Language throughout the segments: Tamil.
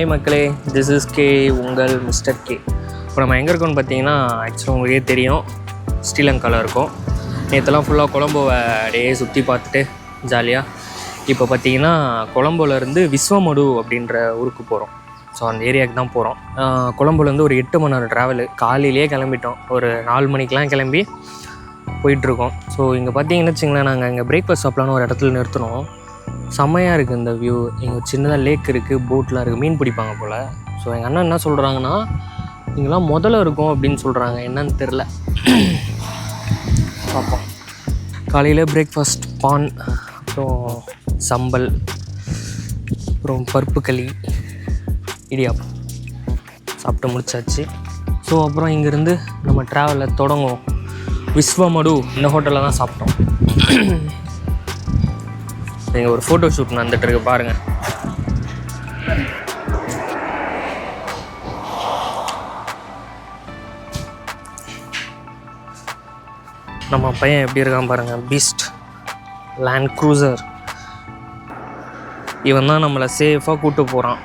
ஹாய் மக்களே திஸ் இஸ் கே உங்கள் மிஸ்டர் கே இப்போ நம்ம எங்கே இருக்கோம்னு பார்த்தீங்கன்னா ஆக்சுவலாக உங்களுக்கே தெரியும். ஸ்ரீலங்காவில் இருக்கோம். நேற்றுலாம் ஃபுல்லாக கொழம்புவை அப்படியே சுற்றி பார்த்துட்டு ஜாலியாக இப்போ பார்த்தீங்கன்னா கொழம்புலேருந்து விஸ்வமடு அப்படின்ற ஊருக்கு போகிறோம் ஸோ அந்த ஏரியாவுக்கு தான் போகிறோம் கொழம்புலேருந்து ஒரு எட்டு மணி நேரம் ட்ராவலு காலையிலேயே கிளம்பிட்டோம். ஒரு நாலு மணிக்கெலாம் கிளம்பி போயிட்டுருக்கோம் ஸோ இங்கே பார்த்தீங்கன்னு வச்சுங்களேன் நாங்கள் இங்கே பிரேக்ஃபாஸ்ட் சாப்பிட்லான்னு ஒரு இடத்துல நிறுத்தினோம். செம்மையாக இருக்குது இந்த வியூ எங்கள் சின்னதாக லேக் இருக்குது போட்லாம் இருக்குது மீன் பிடிப்பாங்க போல். ஸோ எங்கள் அண்ணன் என்ன சொல்கிறாங்கன்னா இங்கெல்லாம் முதல்ல இருக்கும் அப்படின்னு சொல்கிறாங்க என்னன்னு தெரில பார்ப்போம் காலையில் பிரேக்ஃபாஸ்ட் பான் அப்புறம் சம்பல் அப்புறம் பருப்பு களி இடியாப்பம். சாப்பிட்டு முடிச்சாச்சு. ஸோ அப்புறம் இங்கேருந்து நம்ம ட்ராவலை தொடங்குவோம். விஸ்வமடு இந்த ஹோட்டலில் தான் சாப்பிட்டோம். இங்கே ஒரு ஃபோட்டோ ஷூட் நடந்துட்டு இருக்கு நம்ம பையன் எப்படி இருக்கான் பாருங்கள் பீஸ்ட் லேண்ட் க்ரூசர் இவன் தான் நம்மளை சேஃபாக கூப்பிட்டு போகிறான்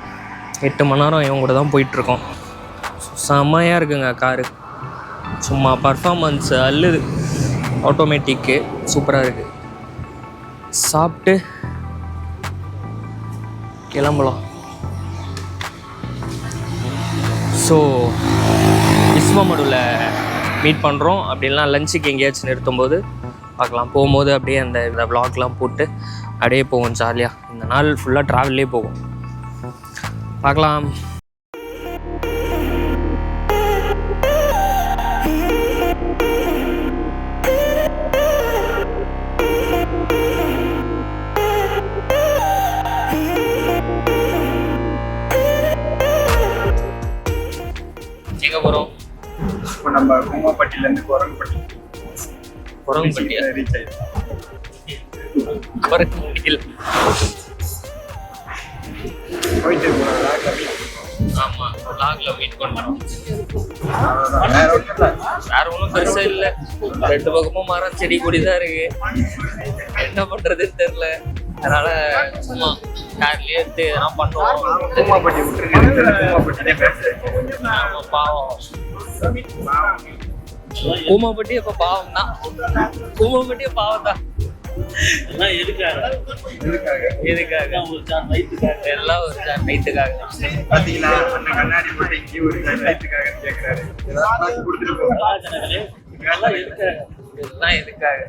எட்டு மணி நேரம் இவன் கூட தான் போயிட்டுருக்கோம் செம்மையாக இருக்குங்க காரு. சும்மா பர்ஃபாமன்ஸ் அல்லுது ஆட்டோமேட்டிக்கு சூப்பராக இருக்குது சாப்பிட்டு கிளம்பலாம் ஸோ விஸ்வமடுவில் மீட் பண்ணுறோம் அப்படின்லாம் லஞ்சுக்கு எங்கேயாச்சும் நிறுத்தும்போது பார்க்கலாம். போகும்போது அப்படியே அந்த இந்த விளாக்லாம் போட்டு அப்படியே போவோம் ஜாலியாக இந்த நாள் ஃபுல்லாக ட்ராவல்லே போகும் பார்க்கலாம். எங்கே போகிறோம் இப்போ நம்ம கும்மாப்பட்டியிலேருந்து குரங்குப்பட்டி. குரங்குப்பட்டியா? ரீச் ஆயிடுச்சு குரங்குப்பட்டியில். போயிட்டு ஆமாம் லாகில் மீட் அவ்வளோதான் வேற ஒன்றும் இல்லை. வேற ஒன்றும் பெருசா இல்ல. ரெண்டு பக்கமும் மரம் செடி கொடி தான் இருக்கு. என்ன பண்றதுன்னு தெரியல. அதனால சும்மா கார்லயே எடுத்து எதனா பண்ணுவோம். பேசுறேன் ஆமா, பாவம். கூமாப்பட்டி அப்ப பாவம் தான் கூமாப்பட்டியே பாவம் தான் எல்லாம் எதுக்காக இதுக்காக எதுக்காக வயிற்றுக்காக எல்லாம் ஒரு வயிற்றுக்காக அந்த கண்ணாடி போட்டு இங்கே ஒரு கொடுத்துட்டு போங்க எல்லாம் எதுக்காக?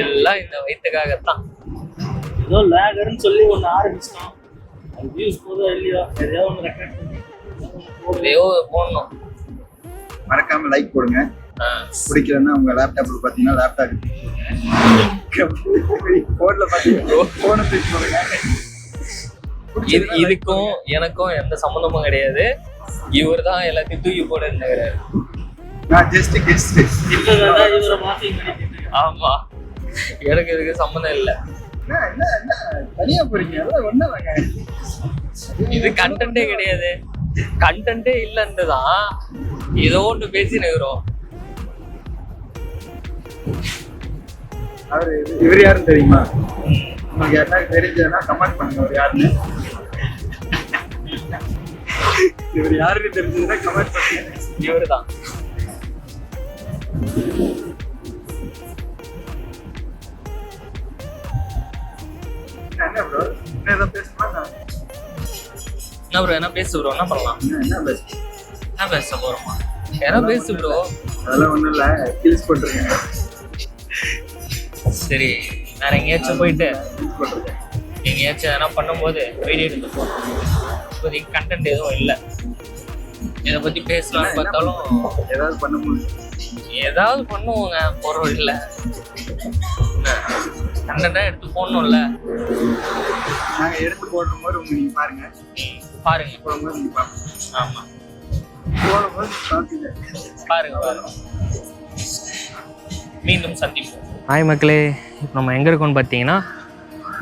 எல்லாம் இந்த வயிற்றுக்காகத்தான் ஏதோ லேகர்னு சொல்லி ஒன்று ஆரம்பிச்சிட்டோம் அது வியூஸ் போதோ இல்லையோ எதையோ ஒன்று ரெக்கார்ட் எதையோ போடணும். மறக்காம லைக் போடுங்க. பிடிக்கலன்னா உங்க லேப்டாப்ல பார்த்தீங்கன்னா லேப்டாப் போன்ல பார்த்தீங்கன்னா போனை தூக்கி போடுங்க. இது இதுக்கும் எனக்கும் எந்த சம்மந்தமும் கிடையாது. இவர் தான் எல்லாத்தையும் தூக்கி போடுங்கிறாரு நான் ஜஸ்ட் கெஸ்ட் ஆமா. எனக்கு இதுக்கு சம்மந்தம் இல்லை. தனியா போறீங்க? இது கண்டென்ட்டே கிடையாது. கண்டென்ட்டே இல்லைன்னு தான் ஏதோ ஒன்று பேசி நிற்கிறோம் அவரு இவர் யாருன்னு தெரியுமா? உங்களுக்கு யாருன்னா தெரிஞ்சதுன்னா கமெண்ட் பண்ணுங்க அவர் யாருன்னு. இவர் யாருன்னு தெரிஞ்சதுன்னா கமெண்ட் பண்ணுங்க. இவர் தான் என்ன ப்ரோ என்ன ஏதோ என்ன ப்ரோ என்ன பேசு ப்ரோ என்ன பண்ணலாம்? என்ன பேச? என்ன பேச போறோமா? என்ன பேசு ப்ரோ அதெல்லாம் ஒன்றும் இல்லை கில்ஸ் போட்டிருக்கேன். சரி வேற எங்கேயாச்சும் போயிட்டு எங்கேயாச்சும் எதனா பண்ணும்போது வீடியோ எடுத்து போகணும் இப்போதைக்கு கண்டென்ட் எதுவும் இல்லை. இதை பற்றி பேசலாம்னு பார்த்தாலும் ஏதாவது பண்ண முடியும் ஏதாவது பண்ணுவோங்க போகிற வழியில். கண்டென்ட்டாக எடுத்து போடணும்ல. நாங்க எடுத்து போடும்போது உங்க நீங்க பாருங்க. பாருங்க. போடும்போது நீங்க பாருங்க. ஆமாம் போடும்போது பாத்துங்க பாருங்க. பாருங்க மீண்டும் சந்திப்போம். ஹாய் மக்களே இப்போ நம்ம எங்கே இருக்கோம்னு பார்த்தீங்கன்னா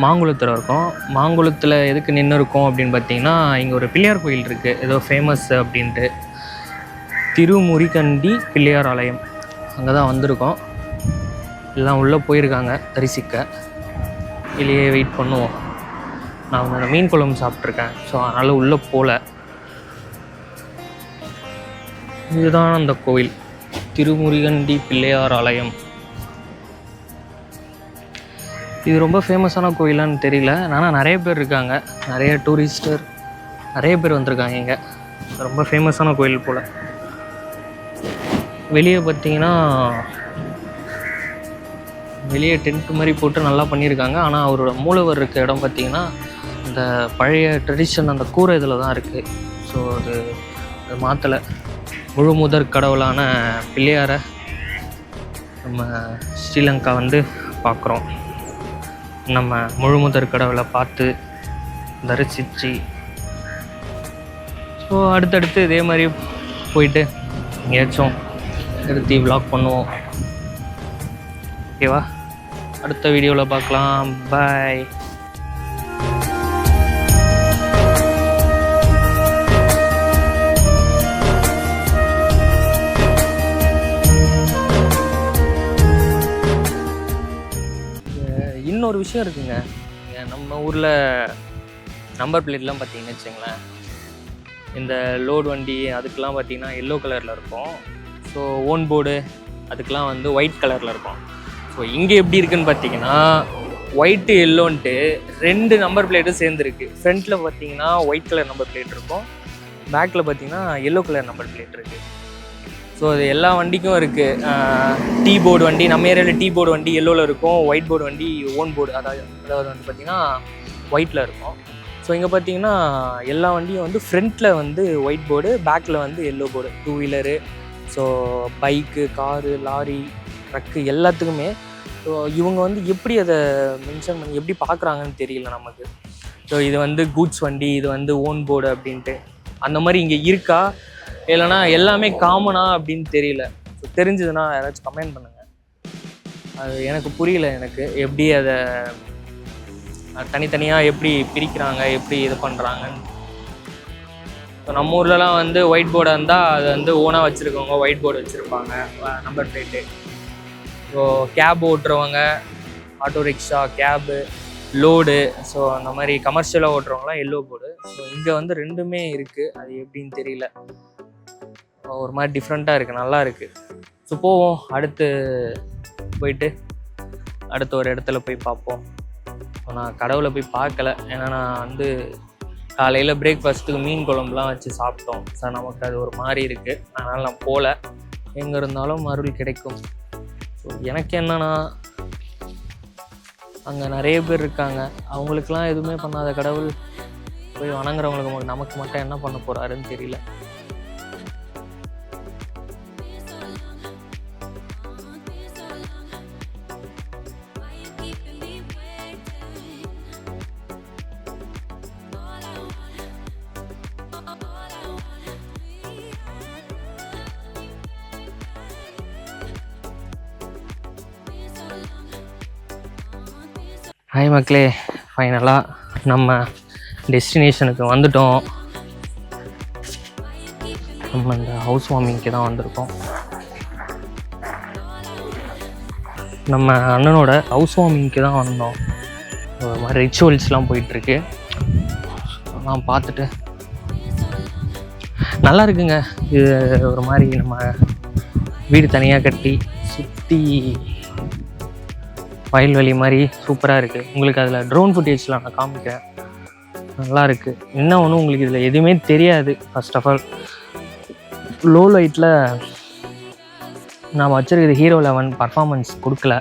மாங்குளத்தில் இருக்கோம். மாங்குளத்தில் எதுக்கு நின்று இருக்கோம் அப்படின்னு பார்த்தீங்கன்னா இங்கே ஒரு பிள்ளையார் கோயில் இருக்குது ஏதோ ஃபேமஸ் அப்படின்ட்டு. திருமுறிகண்டி பிள்ளையார் ஆலயம். அங்கே தான் வந்திருக்கோம். எல்லாம் உள்ளே போயிருக்காங்க தரிசிக்க. வெளியே வெயிட் பண்ணுவோம். நான் வந்து அந்த மீன் குழம்பு சாப்பிட்ருக்கேன். ஸோ அதனால் உள்ளே போகல இதுதான் அந்த கோவில். திருமுருகண்டி பிள்ளையார் ஆலயம். இது ரொம்ப ஃபேமஸான கோயிலான்னு தெரியல. ஆனால் நிறைய பேர் இருக்காங்க. நிறைய டூரிஸ்டர் நிறைய பேர் வந்திருக்காங்க இங்கே. ரொம்ப ஃபேமஸான கோயில் போல். வெளியே பார்த்தீங்கன்னா வெளியே டென்ட் மாதிரி போட்டு நல்லா பண்ணியிருக்காங்க. ஆனால் அவரோட மூலவர் இருக்க இடம் பார்த்தீங்கன்னா இந்த பழைய ட்ரெடிஷன் அந்த கூரை இதில் தான் இருக்குது ஸோ அது அது மாற்றலை முழு முதற் கடவுளான பிள்ளையாரை நம்ம ஸ்ரீலங்கா வந்து பார்க்குறோம் நம்ம முழு முதற் கடவுளை பார்த்து தரிசித்து ஸோ அடுத்தடுத்து இதே மாதிரி போயிட்டு எங்கேயாச்சும் நிறுத்தி vlog பண்ணுவோம். ஓகேவா அடுத்த வீடியோவில் பார்க்கலாம். பாய் இன்னொரு விஷயம் இருக்குங்க. நம்ம ஊரில் நம்பர் பிளேட்லாம் பார்த்தீங்கன்னு வச்சுங்களேன் இந்த லோடு வண்டி அதுக்கெலாம் பார்த்தீங்கன்னா எல்லோ கலரில் இருக்கும். ஸோ ஓன் போர்டு அதுக்கெலாம் வந்து ஒயிட் கலரில் இருக்கும். ஸோ இங்கே எப்படி இருக்குன்னு பார்த்தீங்கன்னா ஒயிட்டு எல்லோன்ட்டு ரெண்டு நம்பர் பிளேட்டும் சேர்ந்துருக்கு. ஃப்ரண்ட்டில் பார்த்தீங்கன்னா ஒயிட் கலர் நம்பர் பிளேட் இருக்கும். பேக்கில் பார்த்தீங்கன்னா எல்லோ கலர் நம்பர் பிளேட் இருக்குது ஸோ அது எல்லா வண்டிக்கும் இருக்குது டீ போர்டு வண்டி நம்ம ஏரியாவில் டீ போர்டு வண்டி எல்லோவில் இருக்கும். ஒயிட் போர்டு வண்டி ஓன் போர்டு அதாவது அதாவது வந்து பார்த்திங்கன்னா ஒயிட்டில் இருக்கும். ஸோ இங்கே பார்த்தீங்கன்னா எல்லா வண்டியும் வந்து ஃப்ரண்ட்டில் வந்து ஒயிட் போர்டு பேக்கில் வந்து yellow board two wheeler so bike car lorry truck எல்லாத்துக்குமே ஸோ இவங்க வந்து எப்படி அதை மென்ஷன் பண்ணி எப்படி பார்க்குறாங்கன்னு தெரியல நமக்கு. ஸோ இது வந்து கூட்ஸ் வண்டி இது வந்து ஓன் போர்டு அப்படின்ட்டு. அந்த மாதிரி இங்கே இருக்கா? இல்லைனா எல்லாமே காமனா அப்படின்னு தெரியல. ஸோ தெரிஞ்சதுன்னா யாராச்சும் கமெண்ட் பண்ணுங்கள் அது எனக்கு புரியல எனக்கு. எப்படி அதை தனித்தனியாக எப்படி பிரிக்கிறாங்க எப்படி இது பண்ணுறாங்கன்னு ஸோ நம்ம ஊர்லலாம் வந்து ஒயிட் போர்டாக இருந்தால் அது வந்து ஓனாக வச்சுருக்கவங்க ஒயிட் போர்டு வச்சுருப்பாங்க நம்பர் பிளேட்டு ஸோ கேப் ஓட்டுறவங்க auto rickshaw cab load so அந்த மாதிரி கமர்ஷியலாக ஓட்டுறவங்களாம் எல்லோ போர்டு ஸோ இங்கே வந்து ரெண்டுமே இருக்குது அது எப்படின்னு தெரியல. ஒரு மாதிரி டிஃப்ரெண்ட்டாக இருக்குது நல்லா இருக்குது ஸோ போவோம். அடுத்து போயிட்டு அடுத்த ஒரு இடத்துல போய் பார்ப்போம். ஸோ நான் கடவுளை போய் பார்க்கல. ஏன்னா நான் வந்து காலையில் பிரேக்ஃபாஸ்ட்டுக்கு மீன் குழம்புலாம் வச்சு சாப்பிட்டோம். சார் நமக்கு அது ஒரு மாதிரி இருக்குது அதனால் நான் போகல எங்கே இருந்தாலும் மருள் கிடைக்கும். ஸோ எனக்கு என்னன்னா அங்கே நிறைய பேர் இருக்காங்க. அவங்களுக்கெல்லாம் எதுவுமே பண்ணாத கடவுள் போய் வணங்குறவங்களுக்கு நமக்கு மட்டும் என்ன பண்ண போகிறாருன்னு தெரியல. ஹாய் மக்களே ஃபைனலாக நம்ம டெஸ்டினேஷனுக்கு வந்துட்டோம். நம்ம இந்த ஹவுஸ் வார்மிங்க்கு தான் வந்திருக்கோம். நம்ம அண்ணனோட ஹவுஸ் வார்மிங்க்கு தான் வந்தோம். ஒரு மாதிரி ரிச்சுவல்ஸ்லாம் போயிட்டுருக்கு. அதெல்லாம் பார்த்துட்டு நல்லா இருக்குங்க. இது ஒரு மாதிரி நம்ம வீடு தனியாக கட்டி சுற்றி வயல்வெளி மாதிரி சூப்பராக இருக்குது உங்களுக்கு அதில் ட்ரோன் ஃபுட்டேஜ்லாம் நான் காமிக்கிறேன். நல்லா இருக்குது என்ன ஒன்றும் உங்களுக்கு இதில் எதுவுமே தெரியாது ஃபர்ஸ்ட் ஆஃப் ஆல் லோ லைட்டில் நான் வச்சுருக்கிற ஹீரோ லெவன் பர்ஃபார்மன்ஸ் கொடுக்கல.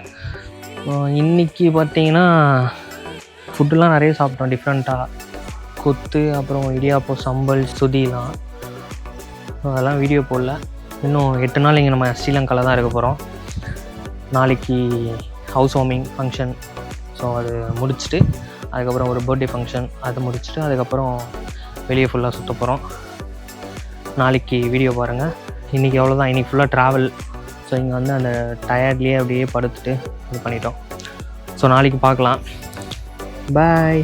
இன்றைக்கி இன்னைக்கு பார்த்தீங்கன்னா ஃபுட்டுலாம் நிறைய சாப்பிட்டோம் டிஃப்ரெண்ட்டாக கொத்து அப்புறம் இடியாப்பம் சம்பல் சுதிலாம். அதெல்லாம் வீடியோ போடல. இன்னும் எட்டு நாள் இங்கே நம்ம ஸ்ரீலங்காவில் தான் இருக்க போகிறோம் நாளைக்கு ஹவுஸ் ஹோமிங் ஃபங்க்ஷன் ஸோ அது முடிச்சுட்டு அதுக்கப்புறம் ஒரு பர்த்டே ஃபங்க்ஷன் அதை முடிச்சுட்டு அதுக்கப்புறம் வெளியே ஃபுல்லாக சுற்ற போகிறோம் நாளைக்கு வீடியோ பாருங்கள் இன்றைக்கி அவ்வளோதான் இன்றைக்கி ஃபுல்லாக ட்ராவல் ஸோ இங்கே வந்து அந்த டயர்ட்லேயே அப்படியே படுத்துட்டு இது பண்ணிட்டோம். ஸோ நாளைக்கு பார்க்கலாம். பாய்